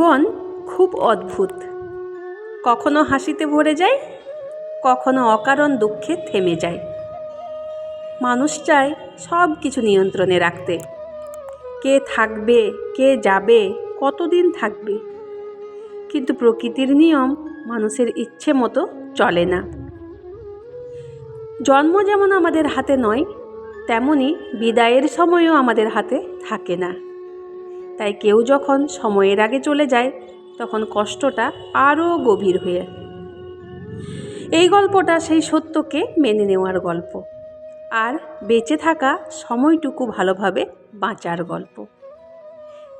জীবন খুব অদ্ভুত। কখনো হাসিতে ভরে যায়, কখনো অকারণ দুঃখে থেমে যায়। মানুষ চায় সব কিছু নিয়ন্ত্রণে রাখতে। কে থাকবে, কে যাবে, কতদিন থাকবে? কিন্তু প্রকৃতির নিয়ম মানুষের ইচ্ছে মতো চলে না। জন্ম যেমন আমাদের হাতে নয়, তেমনি বিদায়ের সময়ও আমাদের হাতে থাকে না। তাই কেউ যখন সময়ের আগে চলে যায়, তখন কষ্টটা আরও গভীর হয়ে। এই গল্পটা সেই সত্যকে মেনে নেওয়ার গল্প। আর বেঁচে থাকা সময়টুকু ভালোভাবে বাঁচার গল্প।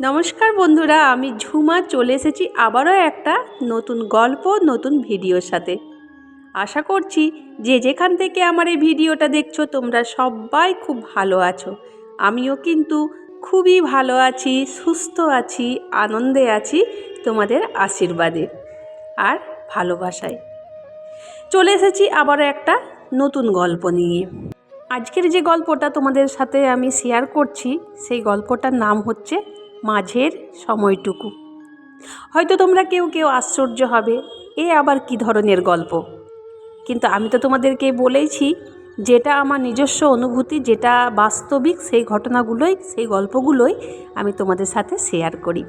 নমস্কার বন্ধুরা, আমি ঝুমা চলে এসেছি আবারও একটা নতুন গল্প, নতুন ভিডিওর সাথে। আশা করছি যে যেখান থেকে আমার এই ভিডিওটা দেখছ, তোমরা সবাই খুব ভালো আছো। আমিও কিন্তু খুবই ভালো আছি, সুস্থ আছি, আনন্দে আছি তোমাদের আশীর্বাদে আর ভালোবাসায়। চলে এসেছি আবারও একটা নতুন গল্প নিয়ে। আজকের যে গল্পটা তোমাদের সাথে আমি শেয়ার করছি, সেই গল্পটার নাম হচ্ছে মাঝের সময়টুকু। হয়তো তোমরা কেউ কেউ আশ্চর্য হবে, এ আবার কি ধরনের গল্প? কিন্তু আমি তো তোমাদেরকে বলেইছি যেটা আমার নিজস্ব অনুভূতি, যেটা বাস্তবিক সেই ঘটনাগুলোই, সেই গল্পগুলোই আমি তোমাদের সাথে শেয়ার করি।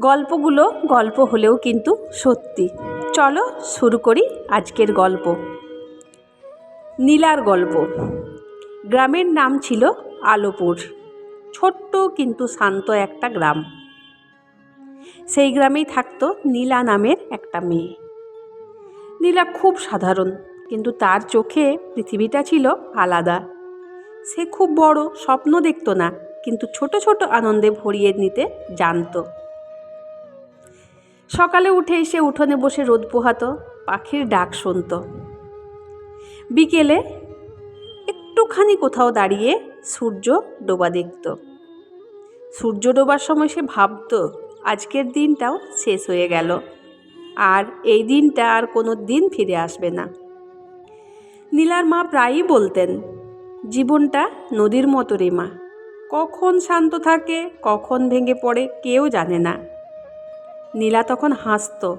গল্পগুলো গল্প হলেও কিন্তু সত্যি। চলো শুরু করি আজকের গল্প। নীলার গল্প। গ্রামের নাম ছিল আলোপুর। ছোট্ট কিন্তু শান্ত একটা গ্রাম। সেই গ্রামেই থাকতো নীলা নামের একটা মেয়ে। নীলা খুব সাধারণ। কিন্তু তার চোখে পৃথিবীটা ছিল আলাদা। সে খুব বড়, স্বপ্ন দেখতো না, কিন্তু ছোট ছোট আনন্দে ভরিয়ে নিতে জানতো। সকালে উঠে এসে উঠোনে বসে রোদ পোহাতো, পাখির ডাক শুনত। বিকেলে একটুখানি কোথাও দাঁড়িয়ে সূর্য ডোবা দেখত। সূর্য ডোবার সময় সে ভাবতো, আজকের দিনটাও শেষ হয়ে গেল। আর এই দিনটা আর কোনো দিন ফিরে আসবে না। নীলার মা প্রায়ই বলতেন, জীবনটা নদীর মতো রে মা। কখন শান্ত থাকে, কখন ভেঙে পড়ে, কেউ জানে না। নীলা তখন হাসত।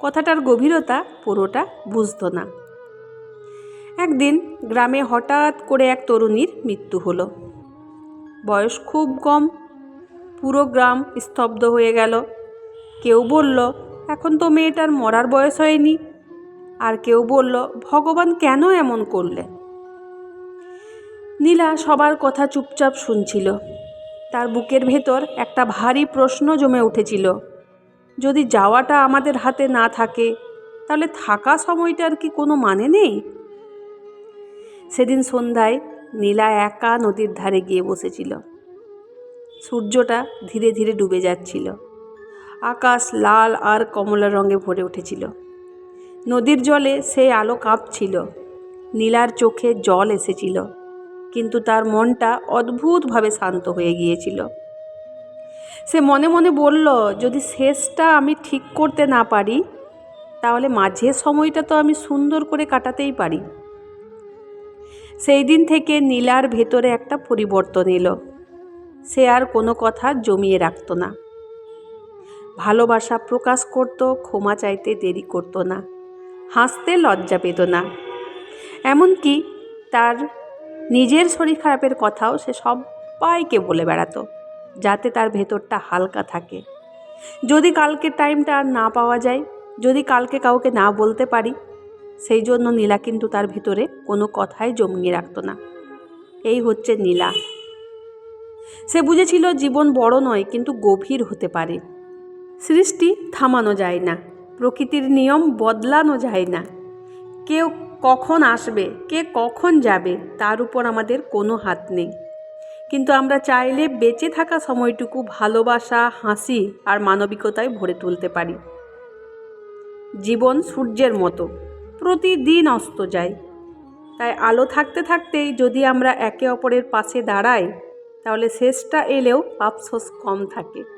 কথাটার গভীরতা পুরোটা বুঝত না। একদিন গ্রামে হঠাৎ করে এক তরুণীর মৃত্যু হলো। বয়স খুব কম। পুরো গ্রাম স্তব্ধ হয়ে গেল। কেউ বলল, এখন তো মেয়েটার মরার বয়স হয়নি। আর কেউ বলল, ভগবান কেন এমন করলেন? নীলা সবার কথা চুপচাপ শুনছিল। তার বুকের ভেতর একটা ভারী প্রশ্ন জমে উঠেছিল। যদি যাওয়াটা আমাদের হাতে না থাকে, তাহলে থাকা সময়টার কি কোনো মানে নেই? সেদিন সন্ধ্যায় নীলা একা নদীর ধারে গিয়ে বসেছিল। সূর্যটা ধীরে ধীরে ডুবে যাচ্ছিল। আকাশ লাল আর কমলা রঙে ভরে উঠেছিল। নদীর জলে সেই আলো কাঁপছিল। নীলার চোখে জল এসেছিল, কিন্তু তার মনটা অদ্ভুতভাবে শান্ত হয়ে গিয়েছিল। সে মনে মনে বলল, যদি শেষটা আমি ঠিক করতে না পারি, তাহলে মাঝের সময়টা তো আমি সুন্দর করে কাটাতেই পারি। সেই দিন থেকে নীলার ভেতরে একটা পরিবর্তন এলো। সে আর কোনো কথা জমিয়ে রাখত না। ভালোবাসা প্রকাশ করত, ক্ষমা চাইতে দেরি করতো না। হাসতে লজ্জা পেত না। এমনকি তার নিজের শরীর খারাপের কথাও সে সবাইকে বলে বেড়াতো, যাতে তার ভেতরটা হালকা থাকে। যদি কালকে টাইমটা আর না পাওয়া যায়, যদি কালকে কাউকে না বলতে পারি, সেই জন্য নীলা কিন্তু তার ভিতরে কোনো কথাই জমিয়ে রাখতো না। এই হচ্ছে নীলা। সে বুঝেছিল জীবন বড় নয়, কিন্তু গভীর হতে পারে। সৃষ্টি থামানো যায় না। প্রকৃতির নিয়ম বদলানো যায় না। কেউ কখন আসবে, কে কখন যাবে, তার উপর আমাদের কোনো হাত নেই। কিন্তু আমরা চাইলে বেঁচে থাকা সময়টুকু ভালোবাসা, হাসি আর মানবিকতায় ভরে তুলতে পারি। জীবন সূর্যের মতো, প্রতিদিন অস্ত যায়। তাই আলো থাকতে থাকতেই যদি আমরা একে অপরের পাশে দাঁড়াই, তাহলে শেষটা এলেও আফসোস কম থাকে।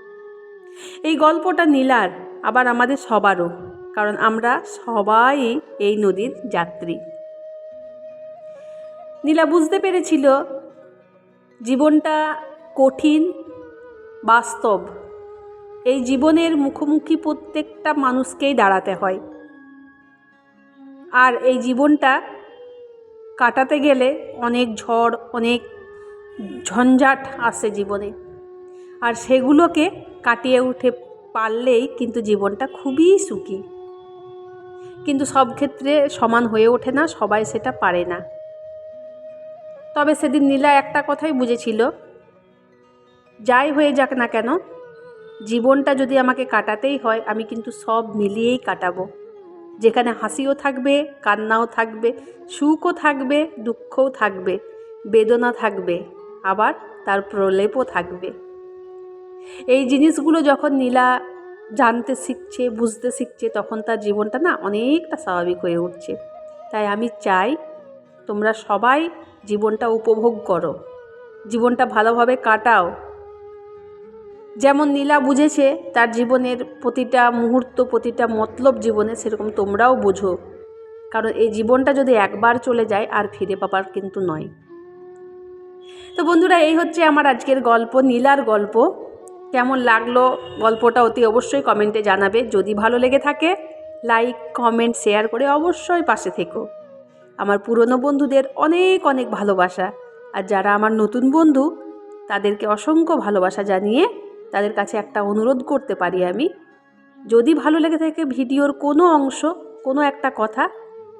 এই গল্পটা নীলার, আবার আমাদের সবারও, কারণ আমরা সবাই এই নদীর যাত্রী। নীলা বুঝতে পেরেছিল জীবনটা কঠিন, বাস্তব। এই জীবনের মুখোমুখি প্রত্যেকটা মানুষকেই দাঁড়াতে হয়। আর এই জীবনটা কাটাতে গেলে অনেক ঝড়, অনেক ঝঞ্ঝাট আসে জীবনে। আর সেগুলোকে কাটিয়ে উঠে পারলেই কিন্তু জীবনটা খুবই সুখী। কিন্তু সব ক্ষেত্রে সমান হয়ে ওঠে না, সবাই সেটা পারে না। তবে সেদিন নীলা একটা কথাই বুঝেছিল, যাই হয়ে যাক না কেন, জীবনটা যদি আমাকে কাটাতেই হয়, আমি কিন্তু সব মিলিয়েই কাটাবো। যেখানে হাসিও থাকবে, কান্নাও থাকবে, সুখও থাকবে, দুঃখও থাকবে, বেদনা থাকবে, আবার তার প্রলেপও থাকবে। এই জিনিসগুলো যখন নীলা জানতে শিখছে, বুঝতে শিখছে, তখন তার জীবনটা না অনেকটা স্বাভাবিক হয়ে উঠছে। তাই আমি চাই তোমরা সবাই জীবনটা উপভোগ করো। জীবনটা ভালোভাবে কাটাও। যেমন নীলা বুঝেছে তার জীবনের প্রতিটা মুহূর্ত, প্রতিটা মতলব জীবনে সেরকম তোমরাও বোঝো। কারণ এই জীবনটা যদি একবার চলে যায়, আর ফিরে পাবার কিন্তু নয়। তো বন্ধুরা, এই হচ্ছে আমার আজকের গল্প, নীলার গল্প। কেমন লাগল গল্পটা অতি অবশ্যই কমেন্টে জানাবে। যদি ভালো লেগে থাকে, লাইক, কমেন্ট, শেয়ার করে অবশ্যই পাশে থেকো। আমার পুরনো বন্ধুদের অনেক অনেক ভালোবাসা। আর যারা আমার নতুন বন্ধু, তাদেরকে অসংখ্য ভালোবাসা জানিয়ে তাদের কাছে একটা অনুরোধ করতে পারি আমি। যদি ভালো লেগে থাকে ভিডিওর কোনো অংশ, কোনো একটা কথা,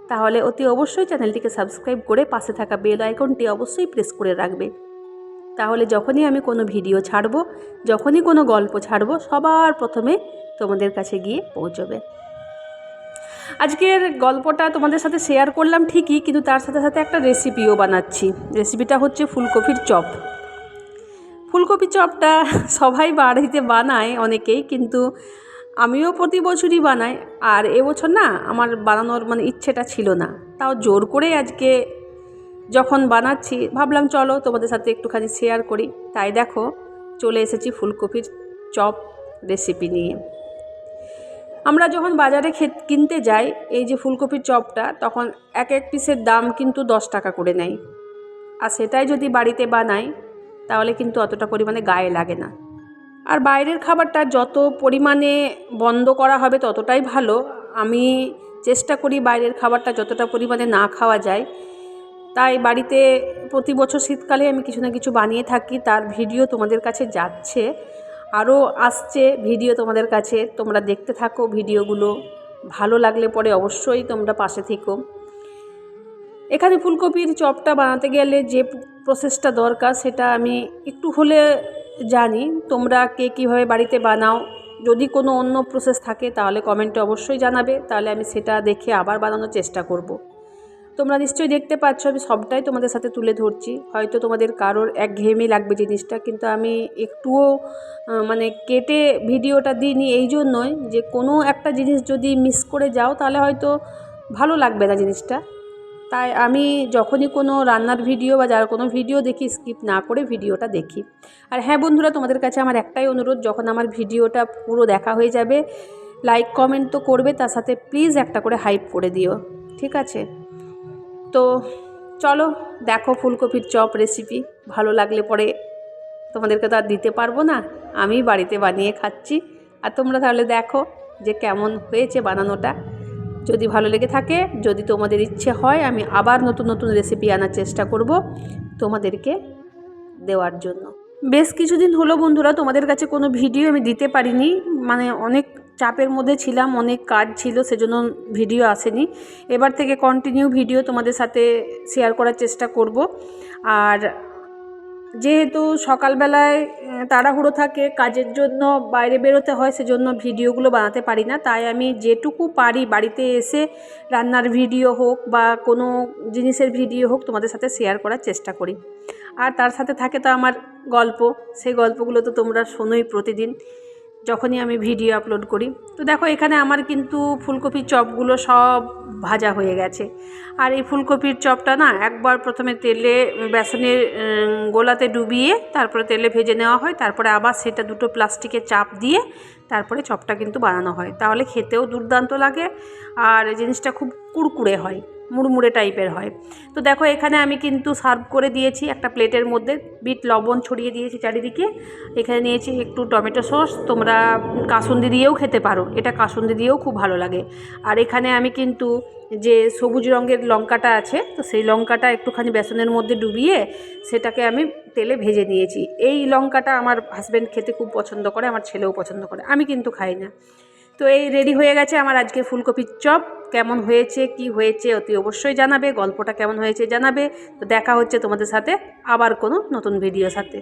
তাহলে অতি অবশ্যই চ্যানেলটিকে সাবস্ক্রাইব করে পাশে থাকা বেল আইকনটি অবশ্যই প্রেস করে রাখবে। তাহলে যখনই আমি কোনো ভিডিও ছাড়বো, যখনই কোনো গল্প ছাড়ব, সবার প্রথমে তোমাদের কাছে গিয়ে পৌঁছবে। আজকের গল্পটা তোমাদের সাথে শেয়ার করলাম ঠিকই, কিন্তু তার সাথে সাথে একটা রেসিপিও বানাচ্ছি। রেসিপিটা হচ্ছে ফুলকপির চপ। ফুলকপি চপটা সবাই বাড়িতে বানায় অনেকেই, কিন্তু আমিও প্রতি বছরই বানাই। আর এবছর না, আমার বানানোর মানে ইচ্ছেটা ছিল না। তাও জোর করে আজকে যখন বানাচ্ছি, ভাবলাম চলো তোমাদের সাথে একটুখানি শেয়ার করি। তাই দেখো, চলে এসেছি ফুলকপির চপ রেসিপি নিয়ে। আমরা যখন বাজারে কিনতে যাই, এই যে ফুলকপির চপটা, তখন এক এক পিসের দাম কিন্তু দশ টাকা করে নেয়। আর সেটাই যদি বাড়িতে বানাই, তাহলে কিন্তু অতটা পরিমাণে গায়ে লাগে না। আর বাইরের খাবারটা যত পরিমাণে বন্ধ করা হবে, ততটাই ভালো। আমি চেষ্টা করি বাইরের খাবারটা যতটা পরিমাণে না খাওয়া যায় তাই বাড়িতে প্রতি বছর শীতকালে আমি কিছু না কিছু বানিয়ে থাকি, তার ভিডিও তোমাদের কাছে যাচ্ছে, আরও আসছে ভিডিও তোমাদের কাছে, তোমরা দেখতে থাকো ভিডিওগুলো, ভালো লাগলে পরে অবশ্যই তোমরা পাশে থেকো এখানে ফুলকপির চপটা বানাতে গেলে যে প্রসেসটা দরকার সেটা আমি একটু হলে জানি, তোমরা কে কীভাবে বাড়িতে বানাও, যদি কোনো অন্য প্রসেস থাকে তাহলে কমেন্টে অবশ্যই জানাবে, তাহলে আমি সেটা দেখে আবার বানানোর চেষ্টা করব। তোমরা নিশ্চয়ই দেখতে পাচ্ছ, আমি সবটাই তোমাদের সাথে তুলে ধরছি। হয়তো তোমাদের কারোর এক ঘেয়েমি লাগবে জিনিসটা, কিন্তু আমি একটুও মানে কেটে ভিডিওটা দিইনি এই জন্যই যে কোনো একটা জিনিস যদি মিস করে যাও, তাহলে হয়তো ভালো লাগবে না জিনিসটা। তাই আমি যখনই কোনো রান্নার ভিডিও বা যার কোনো ভিডিও দেখি স্কিপ না করে ভিডিওটা দেখি। আর হ্যাঁ বন্ধুরা, তোমাদের কাছে আমার একটাই অনুরোধ, যখন আমার ভিডিওটা পুরো দেখা হয়ে যাবে লাইক কমেন্ট তো করবে, তার সাথে প্লিজ একটা করে হাইপ করে দিও, ঠিক আছে? তো চলো দেখো ফুলকপির চপ রেসিপি ভালো লাগলে পরে তোমাদেরকে তো আর দিতে পারব না। আমি বাড়িতে বানিয়ে খাচ্ছি। আর তোমরা তাহলে দেখো যে কেমন হয়েছে বানানোটা। যদি ভালো লেগে থাকে, যদি তোমাদের ইচ্ছে হয়, আমি আবার নতুন নতুন রেসিপি আনার চেষ্টা করব তোমাদেরকে দেওয়ার জন্য। বেশ কিছুদিন হলো বন্ধুরা, তোমাদের কাছে কোনো ভিডিও আমি দিতে পারিনি। মানে অনেক চাপের মধ্যে ছিলাম, অনেক কাজ ছিল, সেজন্য ভিডিও আসেনি। এবার থেকে কন্টিনিউ ভিডিও তোমাদের সাথে শেয়ার করার চেষ্টা করব। আর যেহেতু সকালবেলায় তাড়াহুড়ো থাকে, কাজের জন্য বাইরে বেরোতে হয়, সেজন্য ভিডিওগুলো বানাতে পারি না। তাই আমি যেটুকু পারি বাড়িতে এসে রান্নার ভিডিও হোক বা কোনো জিনিসের ভিডিও হোক তোমাদের সাথে শেয়ার করার চেষ্টা করি। আর তার সাথে থাকে তো আমার গল্প, সেই গল্পগুলো তো তোমরা শোনোই প্রতিদিন। যখনই আমি ভিডিও আপলোড করি। তো দেখো এখানে আমার কিন্তু ফুলকপির চপগুলো সব ভাজা হয়ে গেছে। আর এই ফুলকপির চপটা না একবার প্রথমে তেলে বেসনের গোলাতে ডুবিয়ে তারপরে তেলে ভেজে নেওয়া হয়। তারপরে আবার সেটা দুটো প্লাস্টিকে চাপ দিয়ে তারপরে চপটা কিন্তু বানানো হয়। তাহলে খেতেও দুর্দান্ত লাগে আর জিনিসটা খুব কুড়কুড়ে হয়। মুড়মুড়ে টাইপের হয়। তো দেখো এখানে আমি কিন্তু সার্ভ করে দিয়েছি একটা প্লেটের মধ্যে। বিট, লবণ ছড়িয়ে দিয়েছি চারিদিকে। এখানে নিয়েছি একটু টমেটো সস। তোমরা কাসুন্দি দিয়েও খেতে পারো। এটা কাসুন্দি দিয়েও খুব ভালো লাগে। আর এখানে আমি কিন্তু যে সবুজ রঙের লঙ্কাটা আছে, তো সেই লঙ্কাটা একটুখানি বেসনের মধ্যে ডুবিয়ে সেটাকে আমি তেলে ভেজে নিয়েছি। এই লঙ্কাটা আমার হাজব্যান্ড খেতে খুব পছন্দ করে, আমার ছেলেও পছন্দ করে। আমি কিন্তু খাই না। তো এই রেডি হয়ে গেছে আমার আজকে ফুলকপির চপ। কেমন হয়েছে, কি হয়েছে অতি অবশ্যই জানাবে, গল্পটা কেমন হয়েছে জানাবে। তো দেখা হচ্ছে তোমাদের সাথে আবার কোনো নতুন ভিডিও সাথে।